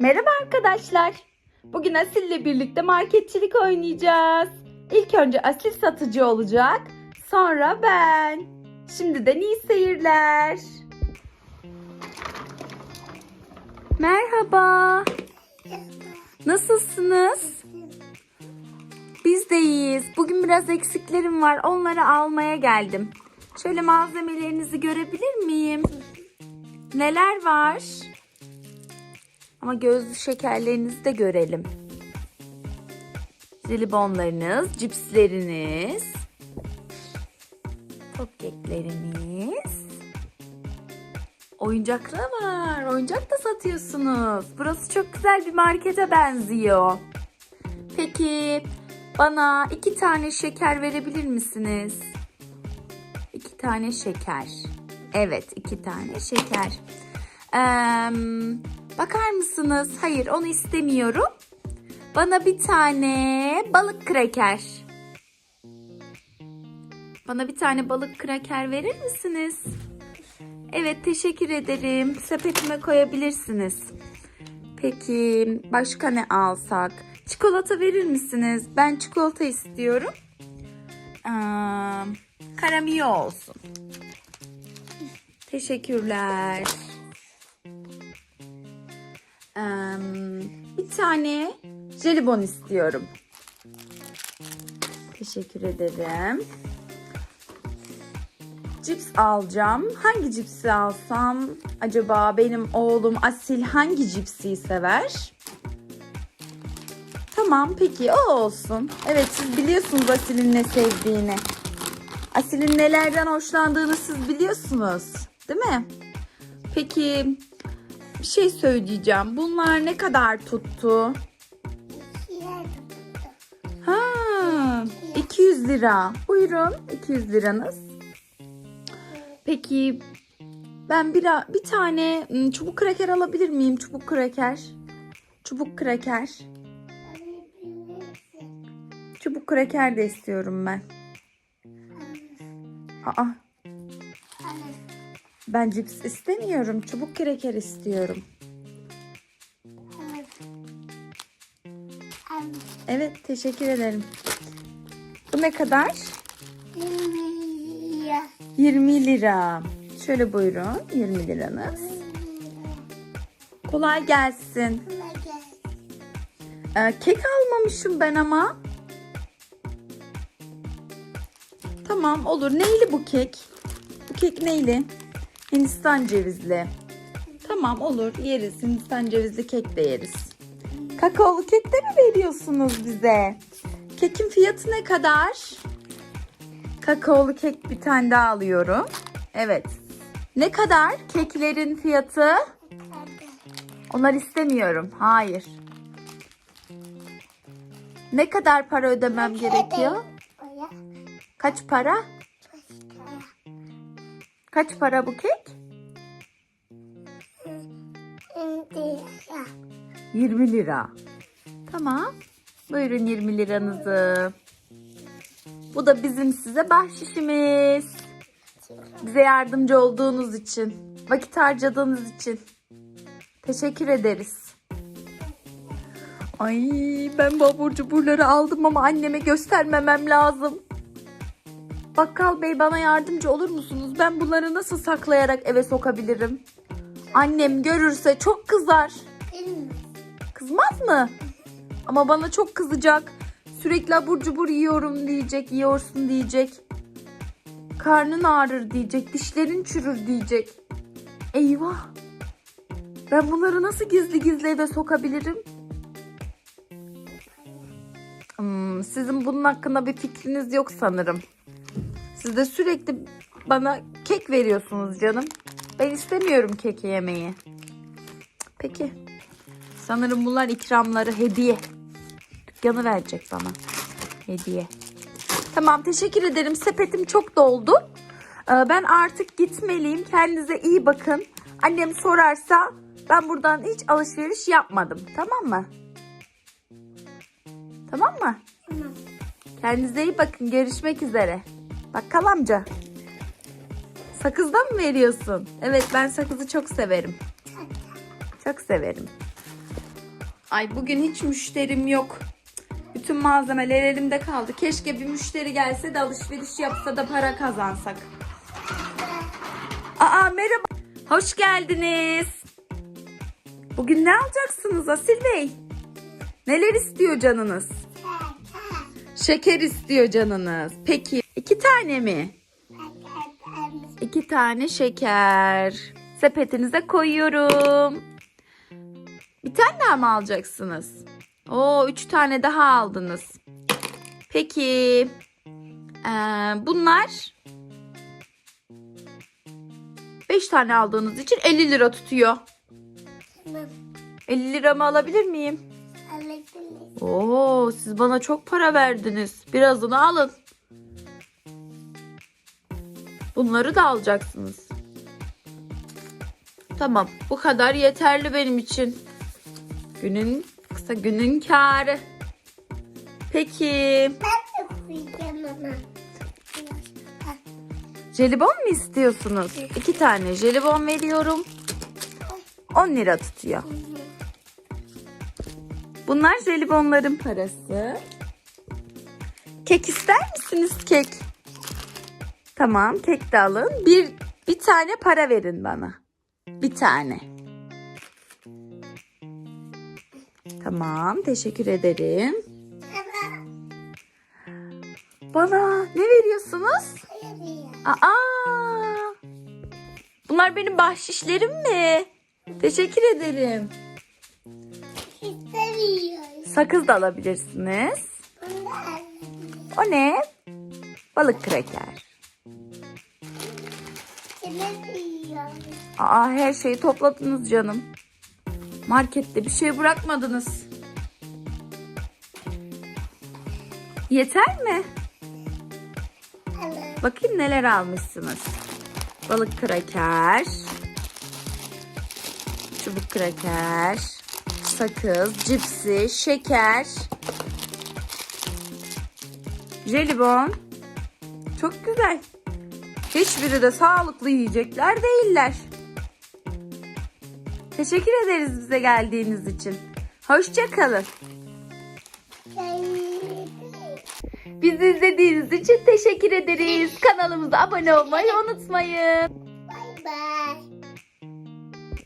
Merhaba arkadaşlar. Bugün Asil ile birlikte marketçilik oynayacağız. İlk önce Asil satıcı olacak. Sonra ben. Şimdiden iyi seyirler. Merhaba. Nasılsınız? Biz de iyiyiz. Bugün biraz eksiklerim var. Onları almaya geldim. Şöyle malzemelerinizi görebilir miyim? Neler var? Ama gözlü şekerlerinizi de görelim. Jelibonlarınız, cipsleriniz, cupcake'leriniz. Oyuncaklar var. Oyuncak da satıyorsunuz. Burası çok güzel bir markete benziyor. Peki bana iki tane şeker verebilir misiniz? İki tane şeker. Evet, iki tane şeker. Eee, bakar mısınız? Hayır, onu istemiyorum. Bana bir tane balık kraker. Bana bir tane balık kraker verir misiniz? Evet, teşekkür ederim. Sepetime koyabilirsiniz. Peki, başka ne alsak? Çikolata verir misiniz? Ben çikolata istiyorum. Eee, karamiyo olsun. Teşekkürler. Bir tane jelibon istiyorum. Teşekkür ederim. Cips alacağım. Hangi cipsi alsam? Acaba benim oğlum Asil hangi cipsi sever? Tamam peki o olsun. Evet siz biliyorsunuz Asil'in ne sevdiğini. Asil'in nelerden hoşlandığını siz biliyorsunuz. Değil mi? Peki bir şey söyleyeceğim. Bunlar ne kadar tuttu? Ha, 200 lira. Buyurun 200 liranız. Peki ben bir, bir tane ım, çubuk kraker alabilir miyim? Çubuk kraker. Çubuk kraker. Çubuk kraker de istiyorum ben. Aa, ben cips istemiyorum. Çubuk kraker istiyorum. Evet, teşekkür ederim. Bu ne kadar? 20 lira. Şöyle buyurun. 20 liranız. Kolay gelsin. Ee, kek almamışım ben ama. Tamam olur. Neyli bu kek? Bu kek neyli? Hindistan cevizli. Tamam olur. Yeriz. Hindistan cevizli kek de yeriz. Kakaolu kek de mi veriyorsunuz bize? Kekin fiyatı ne kadar? Kakaolu kek bir tane daha alıyorum. Evet. Ne kadar keklerin fiyatı? Onlar istemiyorum. Hayır. Ne kadar para ödemem gerekiyor? Kaç para? Kaç para bu kek? 20 lira. Tamam. Buyurun 20 liranızı. Bu da bizim size bahşişimiz. Bize yardımcı olduğunuz için, vakit harcadığınız için teşekkür ederiz. Ay ben bu abur cuburları aldım ama anneme göstermemem lazım. Bakkal bey bana yardımcı olur musunuz? Ben bunları nasıl saklayarak eve sokabilirim? Annem görürse çok kızar. Kızmaz mı? Ama bana çok kızacak. Sürekli abur cubur yiyorum diyecek, yiyorsun diyecek. Karnın ağrır diyecek, dişlerin çürür diyecek. Eyvah. Ben bunları nasıl gizli gizli eve sokabilirim? Hmm, sizin bunun hakkında bir fikriniz yok sanırım. Siz de sürekli bana kek veriyorsunuz canım. Ben istemiyorum keki yemeyi. Peki. Sanırım bunlar ikramları hediye. Dükkanı verecek bana. Hediye. Tamam teşekkür ederim. Sepetim çok doldu. Ee, Ben artık gitmeliyim. Kendinize iyi bakın. Annem sorarsa ben buradan hiç alışveriş yapmadım. Tamam mı? Tamam mı? Kendinize iyi bakın. Görüşmek üzere. Bakkal amca. Sakızdan mı veriyorsun? Evet ben sakızı çok severim. Çok severim. Ay bugün hiç müşterim yok. Bütün malzemeler elimde kaldı. Keşke bir müşteri gelse de alışveriş yapsa da para kazansak. Aa merhaba. Hoş geldiniz. Bugün ne alacaksınız Asil Bey? Neler istiyor canınız? Şeker istiyor canınız. Peki iki tane mi? İki tane şeker. Sepetinize koyuyorum. Bir tane daha mı alacaksınız? Oo, üç tane daha aldınız. Peki. Ee, bunlar 5 tane aldığınız için 50 lira tutuyor. Tamam. 50 liramı alabilir miyim? Alabiliriz. Oo, siz bana çok para verdiniz. Birazını alın. Bunları da alacaksınız. Tamam, bu kadar yeterli benim için. Günün kısa günün karı. Peki, Ben de koyacağım ama. jelibon mu istiyorsunuz? İki tane jelibon veriyorum. 10 lira tutuyor. Bunlar jelibonların parası. Kek ister misiniz kek? Tamam kek de alın. Bir, bir tane para verin bana. Bir tane. Tamam teşekkür ederim. Bana ne veriyorsunuz? Aa! Bunlar benim bahşişlerim mi? Teşekkür ederim. Sakız da alabilirsiniz. O ne? Balık kraker. Aa her şeyi topladınız canım. Markette bir şey bırakmadınız. Yeter mi? Alın. Bakayım neler almışsınız. Balık kraker. Çubuk kraker. Sakız, cipsi, şeker. Jelibon. Çok güzel. Hiçbiri de sağlıklı yiyecekler değiller. Teşekkür ederiz bize geldiğiniz için. Hoşça kalın. Bizi izlediğiniz için teşekkür ederiz. Kanalımıza abone olmayı unutmayın. Bye bye.